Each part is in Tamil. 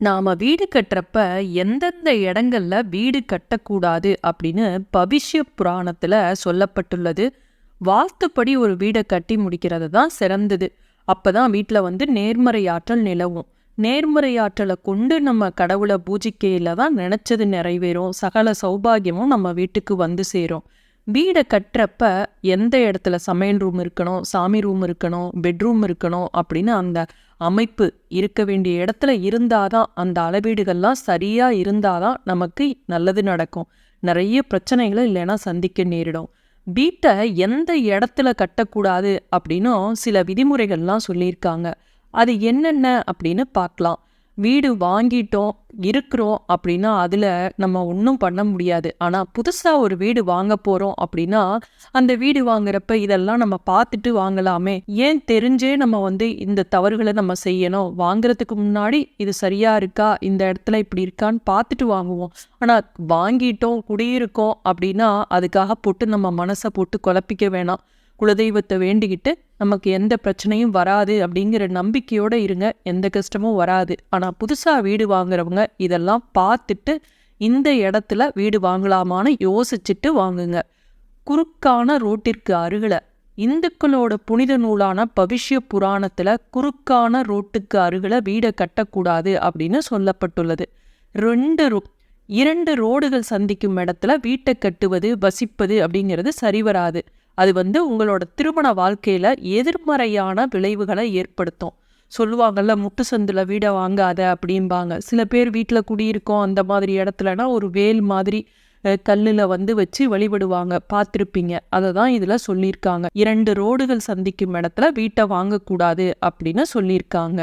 நாம வீடு கட்டுறப்ப எந்தெந்த இடங்கள்ல வீடு கட்டக்கூடாது அப்படின்னு பவிஷ்ய புராணத்துல சொல்லப்பட்டுள்ளது. வாஸ்துப்படி ஒரு வீடை கட்டி முடிக்கிறது தான் சிறந்தது. அப்பதான் வீட்டில் வந்து நேர்மறை ஆற்றல் நிலவும். நேர்மறை ஆற்றலை கொண்டு நம்ம கடவுளை பூஜிக்கையில் தான் நினைச்சது நிறைவேறும். சகல சௌபாகியமும் நம்ம வீட்டுக்கு வந்து சேரும். வீடை கட்டுறப்ப எந்த இடத்துல சமையல் ரூம் இருக்கணும் சாமி ரூம் இருக்கணும் பெட்ரூம் இருக்கணும் அப்படின்னு அந்த அமைப்பு இருக்க வேண்டிய இடத்துல இருந்தாதான் அந்த அளவீடுகள்லாம் சரியா இருந்தாதான் நமக்கு நல்லது நடக்கும். நிறைய பிரச்சனைகளை இல்லைன்னா சந்திக்க நேரிடும். வீட்டை எந்த இடத்துல கட்டக்கூடாது அப்படின்னும் சில விதிமுறைகள்லாம் சொல்லியிருக்காங்க. அது என்னென்ன அப்படின்னு பார்க்கலாம். வீடு வாங்கிட்டோம் இருக்கிறோம் அப்படின்னா அதில் நம்ம ஒன்றும் பண்ண முடியாது. ஆனால் புதுசாக ஒரு வீடு வாங்க போகிறோம் அப்படின்னா அந்த வீடு வாங்குறப்ப இதெல்லாம் நம்ம பார்த்துட்டு வாங்கலாமே. ஏன் தெரிஞ்சே நம்ம வந்து இந்த தவறுகளை நம்ம செய்யணும்? வாங்குறதுக்கு முன்னாடி இது சரியாக இருக்கா? இந்த இடத்துல இப்படி இருக்கான்னு பார்த்துட்டு வாங்குவோம். ஆனால் வாங்கிட்டோம் குடியிருக்கோம் அப்படின்னா அதுக்காக போட்டு நம்ம மனசை போட்டு குழப்பிக்க வேணாம். குலதெய்வத்தை வேண்டிக்கிட்டு நமக்கு எந்த பிரச்சனையும் வராது அப்படிங்கிற நம்பிக்கையோடு இருங்க. எந்த கஷ்டமும் வராது. ஆனால் புதுசாக வீடு வாங்குறவங்க இதெல்லாம் பார்த்துட்டு இந்த இடத்துல வீடு வாங்கலாமான்னு யோசிச்சுட்டு வாங்குங்க. குறுக்கான ரோட்டிற்கு அருகில் இந்துக்களோட புனித நூலான பவிஷ்ய புராணத்தில் குறுக்கான ரோட்டுக்கு அருகில் வீடை கட்டக்கூடாது அப்படின்னு சொல்லப்பட்டுள்ளது. ரெண்டு ரோ இரண்டு ரோடுகள் சந்திக்கும் இடத்துல வீட்டை கட்டுவது வசிப்பது அப்படிங்கிறது சரி வராது. அது வந்து உங்களோட திருமண வாழ்க்கையில் எதிர்மறையான விளைவுகளை ஏற்படுத்தும். சொல்லுவாங்கல்ல முட்டு சந்தில் வீடை வாங்காத அப்படிம்பாங்க. சில பேர் வீட்டில் குடியிருக்கோம் அந்த மாதிரி இடத்துலனா ஒரு வேல் மாதிரி கல்லில் வந்து வச்சு வழிபடுவாங்க. பார்த்துருப்பீங்க. அதை தான் இதில் சொல்லியிருக்காங்க. இரண்டு ரோடுகள் சந்திக்கும் இடத்துல வீட்டை வாங்கக்கூடாது அப்படின்னு சொல்லியிருக்காங்க.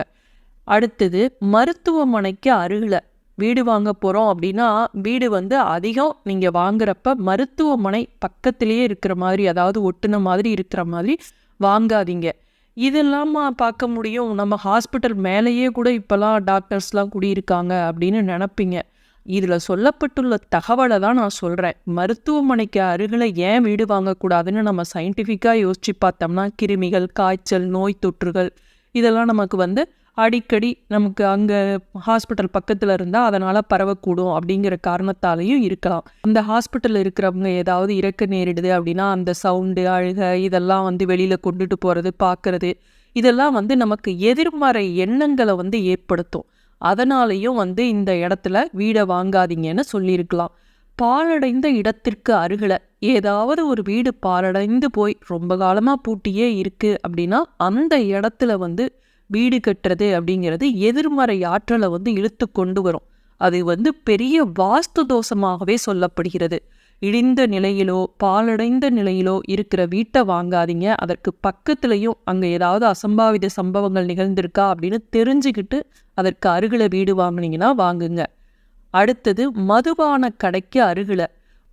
அடுத்தது மருத்துவமனைக்கு அருகில் வீடு வாங்க போகிறோம் அப்படின்னா வீடு வந்து அதிகம் நீங்கள் வாங்குறப்ப மருத்துவமனை பக்கத்திலேயே இருக்கிற மாதிரி அதாவது ஒட்டுன மாதிரி இருக்கிற மாதிரி வாங்காதீங்க. இதெல்லாம் பார்க்க முடியும்? நம்ம ஹாஸ்பிட்டல் மேலேயே கூட இப்போல்லாம் டாக்டர்ஸ்லாம் குடியிருக்காங்க அப்படின்னு நினப்பீங்க. இதில் சொல்லப்பட்டுள்ள தகவலை தான் நான் சொல்கிறேன் மருத்துவமனைக்கு அருகில் ஏன் வீடு வாங்கக்கூடாதுன்னு நம்ம சயின்டிஃபிக்காக யோசித்து பார்த்தோம்னா கிருமிகள் காய்ச்சல் நோய் தொற்றுகள் இதெல்லாம் நமக்கு வந்து அடிக்கடி நமக்கு அங்கே ஹாஸ்பிட்டல் பக்கத்தில் இருந்தால் அதனால் பரவக்கூடும் அப்படிங்கிற காரணத்தாலையும் இருக்கலாம். அந்த ஹாஸ்பிட்டலில் இருக்கிறவங்க ஏதாவது இறக்க நேரிடுது அப்படின்னா அந்த சவுண்டு அழுக இதெல்லாம் வந்து வெளியில் கொண்டுட்டு போகிறது பார்க்குறது இதெல்லாம் வந்து நமக்கு எதிர்மறை எண்ணங்களை வந்து ஏற்படுத்தும். அதனாலையும் வந்து இந்த இடத்துல வீடை வாங்காதீங்கன்னு சொல்லியிருக்கலாம். பாலடைந்த இடத்திற்கு அருகில் ஏதாவது ஒரு வீடு பாலடைந்து போய் ரொம்ப காலமாக பூட்டியே இருக்குது அப்படின்னா அந்த இடத்துல வந்து வீடு கட்டுறது அப்படிங்கிறது எதிர்மறை ஆற்றலை வந்து இழுத்து கொண்டு வரும். அது வந்து பெரிய வாஸ்து தோஷமாகவே சொல்லப்படுகிறது. இடிந்த நிலையிலோ பாலடைந்த நிலையிலோ இருக்கிற வீட்டை வாங்காதீங்க. அதற்கு பக்கத்துலேயும் அங்கே ஏதாவது அசம்பாவித சம்பவங்கள் நிகழ்ந்திருக்கா அப்படின்னு தெரிஞ்சுக்கிட்டு அதற்கு அருகில் வீடு வாங்கினீங்கன்னா வாங்குங்க. அடுத்தது மதுபான கடைக்கு அருகில்.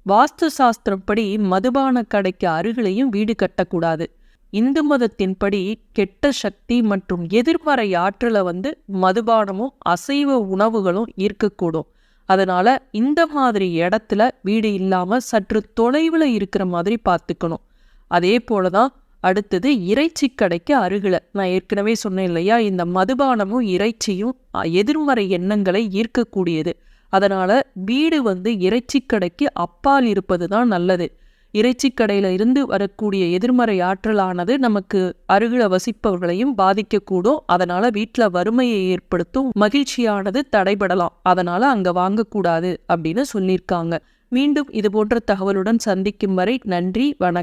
வாஸ்து சாஸ்திரப்படி மதுபான கடைக்கு அருகிலையும் வீடு கட்டக்கூடாது. இந்து மதத்தின்படி கெட்ட சக்தி மற்றும் எதிர்மறை ஆற்றலை வந்து மதுபானமும் அசைவ உணவுகளும் ஈர்க்கக்கூடும். அதனால இந்த மாதிரி இடத்துல வீடு இல்லாமல் சற்று தொலைவில் இருக்கிற மாதிரி பார்த்துக்கணும். அதே போல தான் அடுத்தது இறைச்சி கடைக்கு அருகில். நான் ஏற்கனவே சொன்னேன் இல்லையா? இந்த மதுபானமும் இறைச்சியும் எதிர்மறை எண்ணங்களை ஈர்க்கக்கூடியது. அதனால வீடு வந்து இறைச்சி கடைக்கு அப்பால் இருப்பது தான் நல்லது. இறைச்சிக்கடையில் இருந்து வரக்கூடிய எதிர்மறை ஆற்றலானது நமக்கு அருகில வசிப்பவர்களையும் பாதிக்கக்கூடும். அதனால் வீட்டில் வறுமையை ஏற்படுத்தும் மகிழ்ச்சியானது தடைபடலாம். அதனால் அங்க வாங்கக்கூடாது அப்படின்னு சொல்லியிருக்காங்க. மீண்டும் இது போன்ற தகவலுடன் சந்திக்கும் வரை நன்றி வணக்கம்.